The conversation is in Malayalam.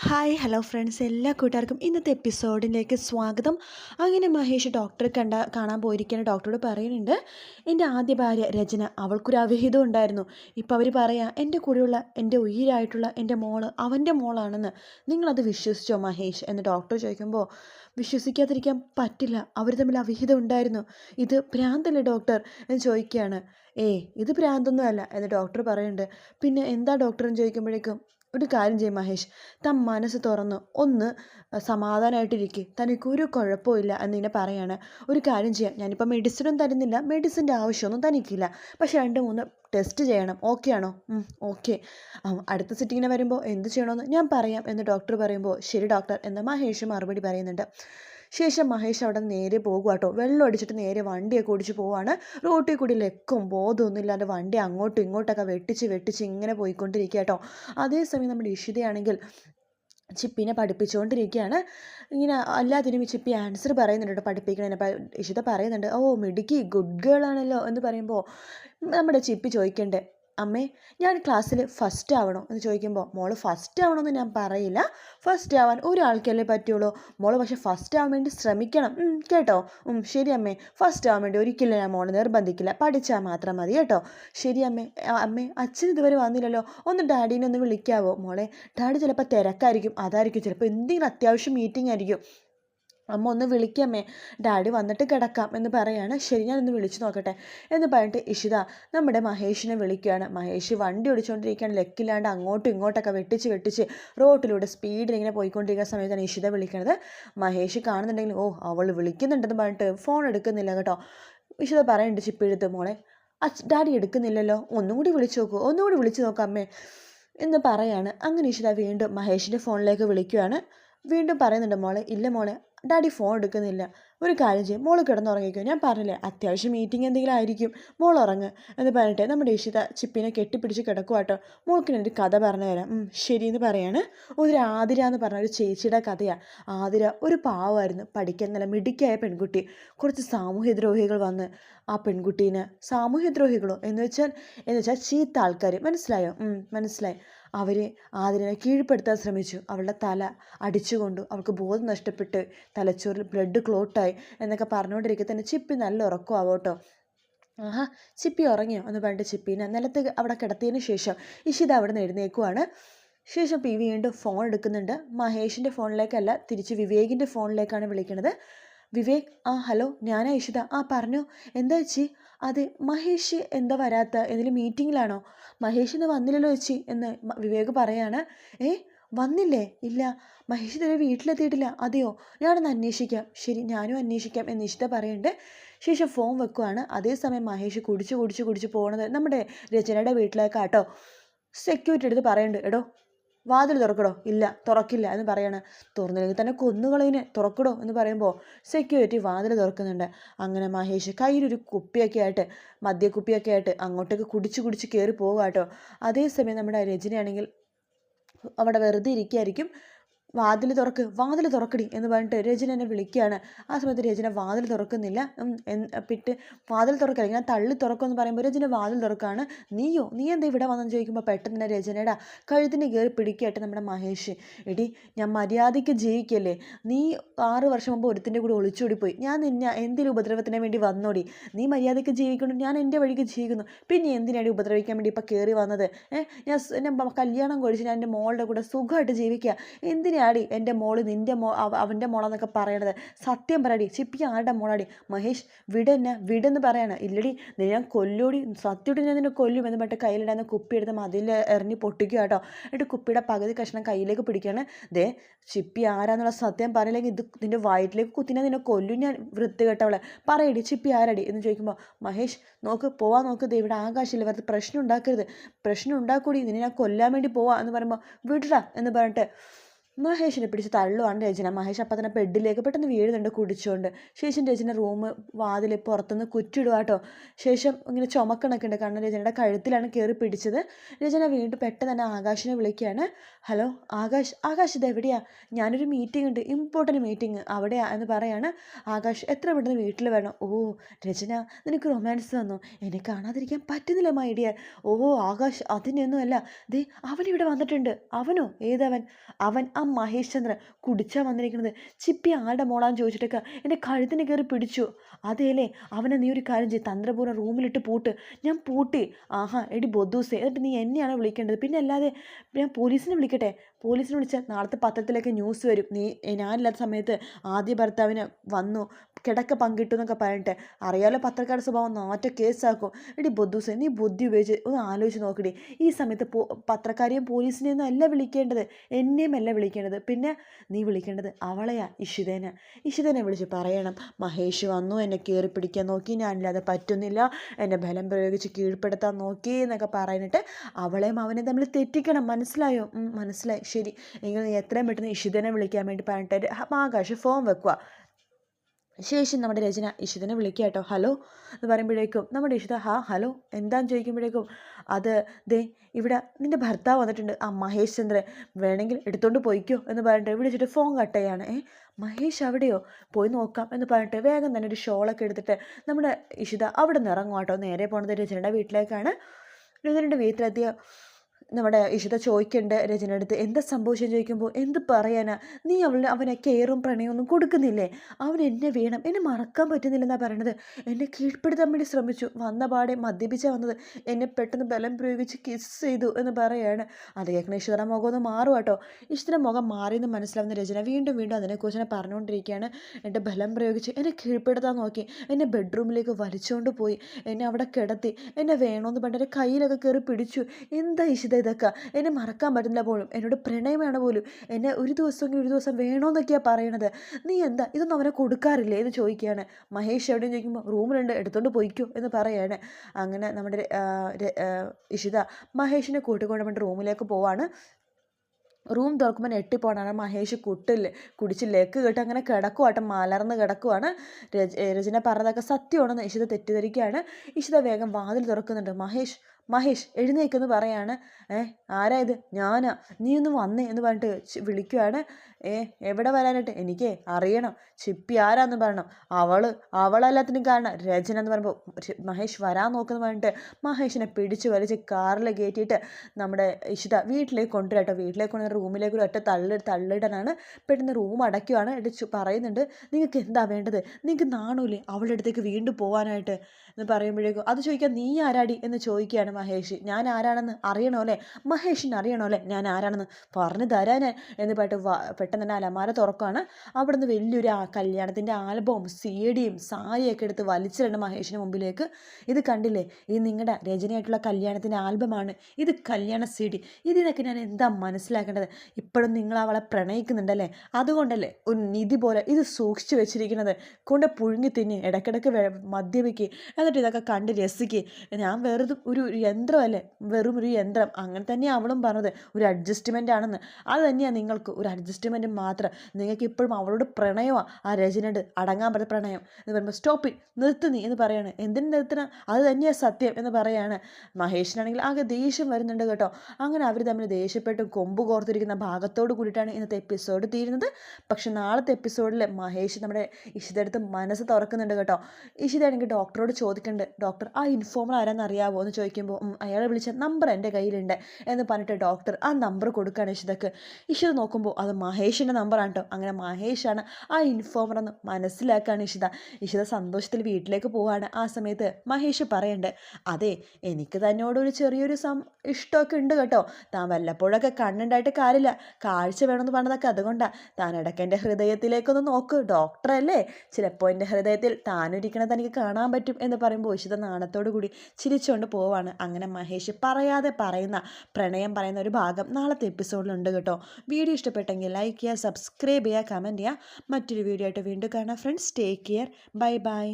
ഹായ് ഹലോ ഫ്രണ്ട്സ് എല്ലാ കൂട്ടുകാർക്കും ഇന്നത്തെ എപ്പിസോഡിലേക്ക് സ്വാഗതം. അങ്ങനെ മഹേഷ് ഡോക്ടറെ കണ്ട കാണാൻ പോയിരിക്കുന്ന ഡോക്ടറോട് പറയുന്നുണ്ട് എന്റെ ആദ്യ ഭാര്യ രചന അവൾക്കൊരു അവിഹിതം ഉണ്ടായിരുന്നു. ഇപ്പോൾ അവർ പറയാം എന്റെ കൂടെയുള്ള എന്റെ ഉയിരായിട്ടുള്ള എന്റെ മോൾ അവന്റെ മോളാണെന്ന്. നിങ്ങളത് വിശ്വസിച്ചോ മഹേഷ്? എന്ന് ഡോക്ടർ ചോദിക്കുമ്പോൾ വിശ്വസിക്കാതിരിക്കാൻ പറ്റില്ല. അവർ തമ്മിൽ അവിഹിതം ഉണ്ടായിരുന്നു. ഇത് ഭ്രാന്തല്ലേ ഡോക്ടർ എന്ന് ചോദിക്കുകയാണ്. ഏയ് ഇത് ഭ്രാന്തൊന്നുമല്ല എന്ന് ഡോക്ടർ പറയുന്നുണ്ട്. പിന്നെ എന്താ ഡോക്ടർ എന്ന് ചോദിക്കുമ്പോഴേക്കും ഒരു കാര്യം ചെയ്യും മഹേഷ്. താൻ മനസ്സ് തുറന്ന് ഒന്ന് സമാധാനമായിട്ടിരിക്കുക തനിക്കൊരു കുഴപ്പമില്ല എന്നിങ്ങനെ പറയാണ്. ഒരു കാര്യം ചെയ്യാം. ഞാനിപ്പോൾ മെഡിസിനും തരുന്നില്ല. മെഡിസിന്റെ ആവശ്യമൊന്നും തനിക്കില്ല. പക്ഷേ രണ്ട് മൂന്ന് ടെസ്റ്റ് ചെയ്യണം. ഓക്കെ ആണോ? ഓക്കെ അടുത്ത സിറ്റിങ്ങിനെ വരുമ്പോൾ എന്ത് ചെയ്യണമെന്ന് ഞാൻ പറയാം എന്ന് ഡോക്ടർ പറയുമ്പോൾ ശരി ഡോക്ടർ എന്ന് മഹേഷ് മറുപടി പറയുന്നുണ്ട്. ശേഷം മഹേഷ് അവിടെ നേരെ പോകുക കേട്ടോ വെള്ളം അടിച്ചിട്ട് നേരെ വണ്ടിയൊക്കെ ഓടിച്ച് പോവാണ്. റോട്ടിൽ കൂടി ലെക്കും ബോധമൊന്നും വണ്ടി അങ്ങോട്ടും ഇങ്ങോട്ടൊക്കെ വെട്ടിച്ച് വെട്ടിച്ച് ഇങ്ങനെ പോയിക്കൊണ്ടിരിക്കുക കേട്ടോ അതേസമയം നമ്മുടെ ഇഷിതയാണെങ്കിൽ ചിപ്പിനെ പഠിപ്പിച്ചുകൊണ്ടിരിക്കുകയാണ് ഇങ്ങനെ എല്ലാത്തിനും ചിപ്പി ആൻസർ പറയുന്നുണ്ട് പഠിപ്പിക്കണതിന് ഇഷിത പറയുന്നുണ്ട് ഓ മിടുക്കി ഗുഡ് ഗേൾ ആണല്ലോ എന്ന് പറയുമ്പോൾ നമ്മുടെ ചിപ്പി ചോദിക്കണ്ടേ? അമ്മേ ഞാൻ ക്ലാസ്സിൽ ഫസ്റ്റ് ആവണോ എന്ന് ചോദിക്കുമ്പോൾ മോൾ ഫസ്റ്റ് ആവണമെന്ന് ഞാൻ പറയില്ല. ഫസ്റ്റ് ആവാൻ ഒരാൾക്കല്ലേ പറ്റുള്ളൂ. മോൾ പക്ഷെ ഫസ്റ്റ് ആവാൻ വേണ്ടി ശ്രമിക്കണം. കേട്ടോ? ശരി അമ്മേ. ഫസ്റ്റ് ആവാൻ വേണ്ടി ഒരിക്കലും ഞാൻ മോളെ നിർബന്ധിക്കില്ല. പഠിച്ചാൽ മാത്രം മതി കേട്ടോ? ശരി അമ്മേ. അമ്മേ അച്ഛൻ ഇതുവരെ വന്നില്ലല്ലോ. ഒന്ന് ഡാഡീനെ ഒന്ന് വിളിക്കാവോ? മോളെ ഡാഡി ചിലപ്പോൾ തിരക്കായിരിക്കും. അതായിരിക്കും ചിലപ്പോൾ എന്തെങ്കിലും അത്യാവശ്യം മീറ്റിംഗ് ആയിരിക്കും. അമ്മ ഒന്ന് വിളിക്കാമേ ഡാഡി വന്നിട്ട് കിടക്കാം എന്ന് പറയാണ്. ശരി ഞാനൊന്ന് വിളിച്ചു നോക്കട്ടെ എന്ന് പറഞ്ഞിട്ട് ഇഷിത നമ്മുടെ മഹേഷിനെ വിളിക്കുകയാണ്. മഹേഷ് വണ്ടി ഓടിച്ചുകൊണ്ടിരിക്കുകയാണ് ലെക്കില്ലാണ്ട് അങ്ങോട്ടും ഇങ്ങോട്ടൊക്കെ വെട്ടിച്ച് വെട്ടിച്ച് റോട്ടിലൂടെ സ്പീഡിൽ ഇങ്ങനെ പോയിക്കൊണ്ടിരിക്കുന്ന സമയത്താണ് ഇഷിത വിളിക്കുന്നത് മഹേഷ് കാണുന്നുണ്ടെങ്കിൽ ഓ അവൾ വിളിക്കുന്നുണ്ടെന്ന് പറഞ്ഞിട്ട് ഫോൺ എടുക്കുന്നില്ല കേട്ടോ. ഇഷിത പറയുന്നുണ്ട് ചിപ്പിഴുത്ത് മോളെ അച്ഛ ഡാഡി എടുക്കുന്നില്ലല്ലോ. ഒന്നും കൂടി വിളിച്ചു നോക്കൂ ഒന്നും കൂടി വിളിച്ചു നോക്കാം അമ്മേ. എന്ന് പറയാണ്. അങ്ങനെ ഇഷിത വീണ്ടും മഹേഷിന്റെ ഫോണിലേക്ക് വിളിക്കുകയാണ്. വീണ്ടും പറയുന്നുണ്ട് മോളെ ഇല്ല മോളെ ഡാഡി ഫോൺ എടുക്കുന്നില്ല. ഒരു കാര്യം ചെയ്യും. മോൾ കിടന്നുറങ്ങിക്കോ. ഞാൻ പറഞ്ഞില്ലേ അത്യാവശ്യം മീറ്റിംഗ് എന്തെങ്കിലും ആയിരിക്കും. മോൾ ഉറങ്ങ് എന്ന് പറഞ്ഞിട്ട് നമ്മുടെ ഇഷിത ചിപ്പിനെ കെട്ടിപ്പിടിച്ച് കിടക്കുവാട്ടോ മോൾക്ക് ഒരു കഥ പറഞ്ഞു തരാം. ശരി എന്ന് പറയാണ്. ഒരു ആതിര എന്ന് പറഞ്ഞ ഒരു ചേച്ചിയുടെ കഥയാണ് ആതിര ഒരു പാവമായിരുന്നു. പഠിക്കാൻ നല്ല മിടുക്കിയായ പെൺകുട്ടി. കുറച്ച് സാമൂഹ്യദ്രോഹികൾ വന്ന് ആ പെൺകുട്ടീനെ സാമൂഹ്യദ്രോഹികളോ എന്ന് വെച്ചാൽ എന്ന് വെച്ചാൽ ചീത്ത ആൾക്കാർ മനസ്സിലായോ? മനസ്സിലായി. അവർ ആതിരനെ കീഴ്പ്പെടുത്താൻ ശ്രമിച്ചു. അവളുടെ തല അടിച്ചുകൊണ്ടു അവൾക്ക് ബോധം നഷ്ടപ്പെട്ട് തലച്ചോറിൽ ബ്ലഡ് ക്ലോട്ടായി എന്നൊക്കെ പറഞ്ഞുകൊണ്ടിരിക്കെ തന്നെ ചിപ്പി നല്ല ഉറക്കമാവോട്ടോ ആഹാ ചിപ്പി ഉറങ്ങിയോ? എന്ന് പറഞ്ഞിട്ട് ചിപ്പീനെ നിലത്ത് അവിടെ കിടത്തിയതിന് ശേഷം ഇഷിത അവിടെ നിന്ന് എഴുന്നേക്കുവാണ്. ശേഷം പി വീണ്ടും ഫോൺ എടുക്കുന്നുണ്ട്. മഹേഷിന്റെ ഫോണിലേക്കല്ല തിരിച്ച് വിവേകിന്റെ ഫോണിലേക്കാണ് വിളിക്കുന്നത് വിവേക് ആ ഹലോ ഞാനാ ഇഷിത. ആ പറഞ്ഞോ. എന്താ ചേച്ചി? അതെ മഹേഷ് എന്താ വരാത്ത? ഏതെങ്കിലും മീറ്റിങ്ങിലാണോ? മഹേഷ് ഇന്ന് വന്നില്ലല്ലോ ചേച്ചി എന്ന് വിവേക് പറയാണ്. ഏ വന്നില്ലേ? ഇല്ല. മഹേഷ് ഇതുവരെ വീട്ടിലെത്തിയിട്ടില്ല. അതെയോ? ഞാനൊന്ന് അന്വേഷിക്കാം. ശരി ഞാനും അന്വേഷിക്കാം എന്ന് ഇഷ്ട പറയുന്നുണ്ട് ശേഷം ഫോം വെക്കുവാണ്. അതേസമയം മഹേഷ് കുടിച്ച് കുടിച്ച് കുടിച്ച് പോകുന്നത് നമ്മുടെ രചനയുടെ വീട്ടിലേക്കാട്ടോ. സെക്യൂരിറ്റി എടുത്ത് പറയുന്നുണ്ട് എടോ വാതിൽ തുറക്കടോ? ഇല്ല തുറക്കില്ല എന്ന് പറയാണ്. തുറന്നില്ലെങ്കിൽ തന്നെ കൊന്നുകളയിനെ തുറക്കടോ എന്ന് പറയുമ്പോൾ സെക്യൂരിറ്റി വാതിൽ തുറക്കുന്നുണ്ട്. അങ്ങനെ മഹേഷ് കയ്യിലൊരു കുപ്പിയൊക്കെ ആയിട്ട് മദ്യക്കുപ്പിയൊക്കെ ആയിട്ട് അങ്ങോട്ടേക്ക് കുടിച്ച് കുടിച്ച് കയറി പോകുക കേട്ടോ. അതേസമയം നമ്മുടെ രജനിയാണെങ്കിൽ അവിടെ വെറുതെ ഇരിക്കുകയായിരിക്കും വാതിൽ തുറക്ക് വാതിൽ തുറക്കടി എന്ന് പറഞ്ഞിട്ട് രചന എന്നെ വിളിക്കുകയാണ്. ആ സമയത്ത് രചന വാതിൽ തുറക്കുന്നില്ല. പിറ്റ് വാതിൽ തുറക്കില്ല ഞാൻ തള്ളി തുറക്കുമെന്ന് പറയുമ്പോൾ രചന വാതിൽ തുറക്കുകയാണ് നീയോ നീ എന്താ ഇവിടെ വന്നെന്ന് ചോദിക്കുമ്പോൾ പെട്ടെന്ന് തന്നെ രചനയുടെ കഴുത്തിന് കയറി പിടിക്കട്ടെ നമ്മുടെ മഹേഷ് എടി ഞാൻ മര്യാദയ്ക്ക് ജീവിക്കല്ലേ? നീ ആറ് വർഷം മുമ്പ് ഒരുത്തിന്റെ കൂടെ ഒളിച്ചോടിപ്പോയി. ഞാൻ നിന്നെ എന്തിനും ഉപദ്രവത്തിന് വേണ്ടി വന്നോടി? നീ മര്യാദയ്ക്ക് ജീവിക്കണം ഞാൻ എന്റെ വഴിക്ക് ജീവിക്കുന്നു. പിന്നെ എന്തിനാണ് ഉപദ്രവിക്കാൻ വേണ്ടി ഇപ്പം കയറി വന്നത്? ഞാൻ എന്റെ കല്യാണം കഴിച്ച് ഞാൻ എന്റെ മോളുടെ കൂടെ സുഖമായിട്ട് ജീവിക്കുക എന്തിനാ എന്തിനാടി എന്റെ മോൾ നിന്റെ മോ അവന്റെ മോളെന്നൊക്കെ പറയണത്. സത്യം പറയടി. ചിപ്പി ആരുടെ മോളാടി? മഹേഷ് വിടെന്നെ വിടെന്ന് പറയാണ്. ഇല്ലടി ഞാൻ കൊല്ലോടി. സത്യമായിട്ട് ഞാൻ നിന്നെ കൊല്ലും എന്ന് പറഞ്ഞിട്ട് കയ്യിലിടാന്ന് കുപ്പി എടുത്ത് മതിൽ എറിഞ്ഞ് പൊട്ടിക്കുക കേട്ടോ. എന്നിട്ട് കുപ്പിയുടെ പകുതി കഷ്ണം കയ്യിലേക്ക് പിടിക്കുകയാണ് ദേ ചിപ്പി ആരാന്നുള്ള സത്യം പറയില്ലെങ്കിൽ ഇത് നിന്റെ വയറ്റിലേക്ക് കുത്തിനാൽ നിന്നെ കൊല്ലും ഞാൻ വൃത്തി കേട്ടവളെ പറയടി ചിപ്പി ആരടി? എന്ന് ചോദിക്കുമ്പോൾ മഹേഷ് നോക്ക് പോവാൻ നോക്ക്. ഇവിടെ ആകാശമില്ല വെറുതെ പ്രശ്നം ഉണ്ടാക്കരുത്. പ്രശ്നം ഉണ്ടാക്കൂടി. നിന്നെ ഞാൻ കൊല്ലാൻ വേണ്ടി പോവാ എന്ന് പറയുമ്പോൾ വിടടാ എന്ന് പറഞ്ഞിട്ട് മഹേഷിനെ പിടിച്ച് തള്ളുവാണ് രചന. മഹേഷ് അപ്പം തന്നെ ബെഡിലേക്ക് പെട്ടെന്ന് വീഴുന്നുണ്ട് കുടിച്ചുകൊണ്ട് ശേഷം രചന റൂം വാതിൽ പുറത്തുനിന്ന് കുറ്റിടുവാട്ടോ ശേഷം ഇങ്ങനെ ചുമക്കണൊക്കെ ഉണ്ട്. കാരണം രചനയുടെ കഴുത്തിലാണ് കയറി പിടിച്ചത്. രചന വീണ്ടും പെട്ടെന്ന് തന്നെ ആകാശിനെ വിളിക്കുകയാണ്. ഹലോ ആകാശ് ആകാശ് ഇത് എവിടെയാ? ഞാനൊരു മീറ്റിംഗ് ഉണ്ട്. ഇമ്പോർട്ടന്റ് മീറ്റിംഗ് അവിടെയാ? എന്ന് പറയാണ്. ആകാശ് എത്ര പെട്ടെന്ന് വീട്ടിൽ വേണം ഓ രചന നിനക്ക് റൊമാൻസ് തന്നു. എന്നെ കാണാതിരിക്കാൻ പറ്റുന്നില്ല മൈ ഡിയർ ഓ ആകാശ് അതിനൊന്നുമല്ല ദേ അവൻ ഇവിടെ വന്നിട്ടുണ്ട്. അവനോ? ഏതവൻ? അവൻ ആ മഹേഷ് ചന്ദ്ര കുടിച്ചാൽ വന്നിരിക്കുന്നത്. ചിപ്പി ആരുടെ മോളാന്ന് ചോദിച്ചിട്ടൊക്കെ എന്റെ കഴുത്തിന് കയറി പിടിച്ചു. അതേലേ അവനെ നീ ഒരു കാര്യം ചെയ്യും. തന്ത്രപൂർവം റൂമിലിട്ട് പൂട്ട്. ഞാൻ പൂട്ടി. ആഹാ എടി ബൊദ്ദൂസേ എന്നിട്ട് നീ എന്നെയാണ് വിളിക്കേണ്ടത്? പിന്നെ അല്ലാതെ ഞാൻ പോലീസിനെ വിളിക്കട്ടെ? പോലീസിനെ വിളിച്ചാൽ നാളത്തെ പത്രത്തിലൊക്കെ ന്യൂസ് വരും. നീ ഞാനില്ലാത്ത സമയത്ത് ആദ്യ ഭർത്താവിന് വന്നു. കിടക്ക പങ്കിട്ടു എന്നൊക്കെ പറഞ്ഞിട്ട് അറിയാലോ പത്രക്കാരുടെ സ്വഭാവം നാറ്റ കേസാക്കും. എടി ബുദ്ധൂസെ നീ ബുദ്ധി ഉപയോഗിച്ച് ഒന്ന് ആലോചിച്ച് നോക്കടി. ഈ സമയത്ത് പോ പത്രക്കാരെയും പോലീസിനെയൊന്നും അല്ല വിളിക്കേണ്ടത്. എന്നെയും അല്ല വിളിക്കേണ്ടത്. പിന്നെ നീ വിളിക്കേണ്ടത് അവളെയാ ഇഷിതേനെ. ഇഷിതനെ വിളിച്ച് പറയണം. മഹേഷ് വന്നു എന്നെ കയറി പിടിക്കാൻ നോക്കി. ഞാനില്ലാതെ പറ്റുന്നില്ല. എന്നെ ബലം പ്രയോഗിച്ച് കീഴ്പ്പെടുത്താൻ നോക്കി എന്നൊക്കെ പറഞ്ഞിട്ട് അവളെയും അവനെ തമ്മിൽ തെറ്റിക്കണം. മനസ്സിലായോ? മനസ്സിലായി. ശരി. എങ്കിൽ നീ എത്രയും പെട്ടെന്ന് ഇഷിതനെ വിളിക്കാൻ വേണ്ടി പറഞ്ഞിട്ട് ആകാശ് ഫോം വെക്കുക ശേഷം നമ്മുടെ രചന ഇഷിതനെ വിളിക്കുക കേട്ടോ. ഹലോ എന്ന് പറയുമ്പോഴേക്കും നമ്മുടെ ഇഷിത ഹാ ഹലോ എന്താന്ന് ചോദിക്കുമ്പോഴേക്കും അത് ദേ ഇവിടെ നിന്റെ ഭർത്താവ് വന്നിട്ടുണ്ട്. ആ മഹേഷ് ചന്ദ്രൻ വേണമെങ്കിൽ എടുത്തോണ്ട് പോയിക്കോ എന്ന് പറഞ്ഞിട്ട് വിളിച്ചിട്ട് ഫോൺ കട്ട് ചെയ്യാണ്. ഏ മഹേഷ് അവിടെയോ? പോയി നോക്കാം എന്ന് പറഞ്ഞിട്ട് വേഗം തന്നെ ഒരു ഷോളൊക്കെ എടുത്തിട്ട് നമ്മുടെ ഇഷിത അവിടെ നിന്ന് ഇറങ്ങും കേട്ടോ. നേരെ പോണത് രചനയുടെ വീട്ടിലേക്കാണ്. രചനയുടെ വീട്ടിലെത്തിയ നമ്മുടെ ഇഷിത ചോദിക്കേണ്ട രചന അടുത്ത് എന്താ സംഭവിച്ചെന്ന് ചോദിക്കുമ്പോൾ എന്ത് പറയാനാ? നീ അവളുടെ അവനെ കെയറും പ്രണയമൊന്നും കൊടുക്കുന്നില്ലേ? അവൻ എന്നെ വേണം എന്നെ മറക്കാൻ പറ്റുന്നില്ലെന്നാണ് പറയണത്. എന്നെ കീഴ്പ്പെടുത്താൻ വേണ്ടി ശ്രമിച്ചു വന്ന പാടെ മദ്യപിച്ച വന്നത്. എന്നെ പെട്ടെന്ന് ബലം പ്രയോഗിച്ച് കിസ് ചെയ്തു എന്ന് പറയാണ്. അത് കേൾക്കുന്ന ഇഷിതയുടെ മുഖം ഒന്ന് മാറും കേട്ടോ. ഇഷിതയുടെ മുഖം മാറിയെന്ന് മനസ്സിലാവുന്ന രചന വീണ്ടും വീണ്ടും അതിനെക്കുറിച്ച് തന്നെ പറഞ്ഞുകൊണ്ടിരിക്കുകയാണ്. എന്റെ ബലം പ്രയോഗിച്ച് എന്നെ കീഴ്പ്പെടുത്താൻ നോക്കി എന്നെ ബെഡ്റൂമിലേക്ക് വലിച്ചുകൊണ്ട് പോയി എന്നെ അവിടെ കിടത്തി എന്നെ വേണമെന്ന് പറഞ്ഞിട്ട് കയ്യിലൊക്കെ കയറി പിടിച്ചു. എന്താ ഇഷിത ഇതൊക്കെ എന്നെ മറക്കാൻ പറ്റുന്നില്ല പോലും. എന്നോട് പ്രണയമാണ് പോലും. എന്നെ ഒരു ദിവസമെങ്കിലും ഒരു ദിവസം വേണമെന്നൊക്കെയാണ് പറയണത്. നീ എന്താ? ഇതൊന്നും അവനെ കൊടുക്കാറില്ലേ? എന്ന് ചോദിക്കുകയാണ്. മഹേഷ് എവിടെയും ചോദിക്കുമ്പോൾ റൂമിലുണ്ട്. എടുത്തോണ്ട് പോയിക്കോ എന്ന് പറയാണ്. അങ്ങനെ നമ്മുടെ ഇഷിത മഹേഷിനെ കൂട്ടിക്കൊണ്ട് നമ്മുടെ റൂമിലേക്ക് പോവാണ്. റൂം തുറക്കുമ്പോൾ ഞെട്ടിപ്പോണാണ് മഹേഷ് കുട്ടിൽ കുടിച്ച് ലേക്ക് കേട്ട് അങ്ങനെ കിടക്കുവാട്ടെ മലർന്ന് കിടക്കുവാണ്. രജ രചന പറഞ്ഞതൊക്കെ സത്യമാണെന്ന് ഇഷിത തെറ്റിദ്ധരിക്കുകയാണ്. ഇഷിത വേഗം വാതിൽ തുറക്കുന്നുണ്ട്. മഹേഷ് മഹേഷ് എഴുന്നേക്കെന്ന് പറയാണ്. ഏ ആരാ ഇത്? ഞാനാ. നീ ഒന്ന് വന്നേ എന്ന് പറഞ്ഞിട്ട് വിളിക്കുവാണ്. ഏ എവിടെ വരാനായിട്ട്? എനിക്ക് അറിയണം. ചിപ്പി ആരാന്ന് പറയണം. അവൾ അവളെല്ലാത്തിനും കാരണം രചന എന്ന് പറയുമ്പോൾ മഹേഷ് വരാൻ നോക്കുന്നു പറഞ്ഞിട്ട് മഹേഷിനെ പിടിച്ച് വലിച്ച് കാറിൽ കയറ്റിയിട്ട് നമ്മുടെ ഇഷിത വീട്ടിലേക്ക് കൊണ്ടുവരട്ടോ വീട്ടിലേക്ക് കൊണ്ടുവന്ന റൂമിലേക്ക് ഒറ്റ തള്ളി തള്ളിടാനാണ് പെട്ടെന്ന് റൂം അടയ്ക്കുവാണ്. എടുത്ത് പറയുന്നുണ്ട് നിങ്ങൾക്ക് എന്താ വേണ്ടത്? നിങ്ങൾക്ക് നാണൂലേ അവളുടെ അടുത്തേക്ക് വീണ്ടും പോകാനായിട്ട് എന്ന് പറയുമ്പോഴേക്കും അത് ചോദിക്കാൻ നീ ആരാടി? എന്ന് ചോദിക്കുകയാണ് മഹേഷ്. ഞാൻ ആരാണെന്ന് അറിയണോ അല്ലേ? മഹേഷിന് അറിയണോ അല്ലേ? ഞാൻ ആരാണെന്ന് പറഞ്ഞു തരാൻ എന്ന് പറഞ്ഞിട്ട് പെട്ടെന്ന് തന്നെ അലമാര തുറക്കുകയാണ് അവിടുന്ന് വലിയൊരു കല്യാണത്തിന്റെ ആൽബവും സി ഡിയും സാരിയൊക്കെ എടുത്ത് വലിച്ചിടണം മഹേഷിന് മുമ്പിലേക്ക്. ഇത് കണ്ടില്ലേ? ഇത് നിങ്ങളുടെ രചനയായിട്ടുള്ള കല്യാണത്തിന്റെ ആൽബമാണ്. ഇത് കല്യാണ സി ഡി. ഇതിനൊക്കെ ഞാൻ എന്താ മനസ്സിലാക്കേണ്ടത്? ഇപ്പോഴും നിങ്ങൾ അവളെ പ്രണയിക്കുന്നുണ്ടല്ലേ? അതുകൊണ്ടല്ലേ ഒരു നിധി പോലെ ഇത് സൂക്ഷിച്ചു വെച്ചിരിക്കുന്നത്? കൊണ്ട് പുഴുങ്ങി തിന്നി ഇടയ്ക്കിടയ്ക്ക് മദ്യപിക്കുക എന്നിട്ട് ഇതൊക്കെ കണ്ട് രസിക്കുക ഞാൻ വെറുതെ ഒരു യന്ത്രമല്ലേ? വെറും ഒരു യന്ത്രം. അങ്ങനെ തന്നെയാണ് അവളും പറഞ്ഞത്. ഒരു അഡ്ജസ്റ്റ്മെന്റ് ആണെന്ന്. അത് തന്നെയാണ് നിങ്ങൾക്ക് ഒരു അഡ്ജസ്റ്റ്മെന്റ് മാത്രം. നിങ്ങൾക്ക് ഇപ്പോഴും അവളോട് പ്രണയമാണ് ആ രചനയുടെ അടങ്ങാൻ പറ്റുന്ന പ്രണയം എന്ന് പറയുമ്പോൾ സ്റ്റോപ്പ് നിർത്ത് നീ എന്ന് പറയാണ്. എന്തിനു നിർത്തണം? അത് തന്നെയാണ് സത്യം എന്ന് പറയാണ്. മഹേഷിനാണെങ്കിൽ ആകെ ദേഷ്യം വരുന്നുണ്ട് കേട്ടോ. അങ്ങനെ അവർ തമ്മിൽ ദേഷ്യപ്പെട്ട് കൊമ്പ് കോർത്തിരിക്കുന്ന ഭാഗത്തോട് കൂടിയിട്ടാണ് ഇന്നത്തെ എപ്പിസോഡ് തീരുന്നത്. പക്ഷെ നാളത്തെ എപ്പിസോഡിൽ മഹേഷ് നമ്മുടെ ഇഷിതടുത്ത് മനസ്സ് തുറക്കുന്നുണ്ട് കേട്ടോ. ഇഷിതയാണെങ്കിൽ ഡോക്ടറോട് ചോദിക്കുന്നുണ്ട് ഡോക്ടർ ആ ഇൻഫോമർ ആരാന്ന് അറിയാവോ? എന്ന് ചോദിക്കുമ്പോൾ അയാളെ വിളിച്ച നമ്പർ എന്റെ കയ്യിലുണ്ട് എന്ന് പറഞ്ഞിട്ട് ഡോക്ടർ ആ നമ്പർ കൊടുക്കുകയാണ് ഇഷിതക്ക്. ഇഷിത നോക്കുമ്പോൾ അത് മഹേഷിന്റെ നമ്പറാണ് കേട്ടോ അങ്ങനെ മഹേഷാണ് ആ ഇൻഫോമർ എന്ന് മനസ്സിലാക്കുകയാണ് ഇഷിത. ഇഷിത സന്തോഷത്തിൽ വീട്ടിലേക്ക് പോവാണ്. ആ സമയത്ത് മഹേഷ് പറയണ്ട് അതെ എനിക്ക് തന്നോട് ഒരു ചെറിയൊരു സം ഇഷ്ടമൊക്കെ ഉണ്ട് കേട്ടോ. താൻ വല്ലപ്പോഴൊക്കെ കണ്ണുണ്ടായിട്ട് കാര്യമില്ല. കാഴ്ച വേണമെന്ന് പറഞ്ഞതൊക്കെ അതുകൊണ്ടാണ് താൻ ഇടയ്ക്ക് എന്റെ ഹൃദയത്തിലേക്കൊന്ന് നോക്ക്. ഡോക്ടറല്ലേ ചിലപ്പോൾ എന്റെ ഹൃദയത്തിൽ താനൊരിക്കണത് എനിക്ക് കാണാൻ പറ്റും എന്ന് പറയുമ്പോൾ ഇഷിത നാണത്തോടു കൂടി ചിരിച്ചുകൊണ്ട് പോവാണ്. അങ്ങനെ മഹേഷ് പറയാതെ പറയുന്ന പ്രണയം പറയുന്ന ഒരു ഭാഗം നാളത്തെ എപ്പിസോഡിലുണ്ട് കേട്ടോ. വീഡിയോ ഇഷ്ടപ്പെട്ടെങ്കിൽ ലൈക്ക് ചെയ്യുക സബ്സ്ക്രൈബ് ചെയ്യുക കമന്റ് ചെയ്യുക മറ്റൊരു വീഡിയോ ആയിട്ട് വീണ്ടും കാണാം friends take care bye bye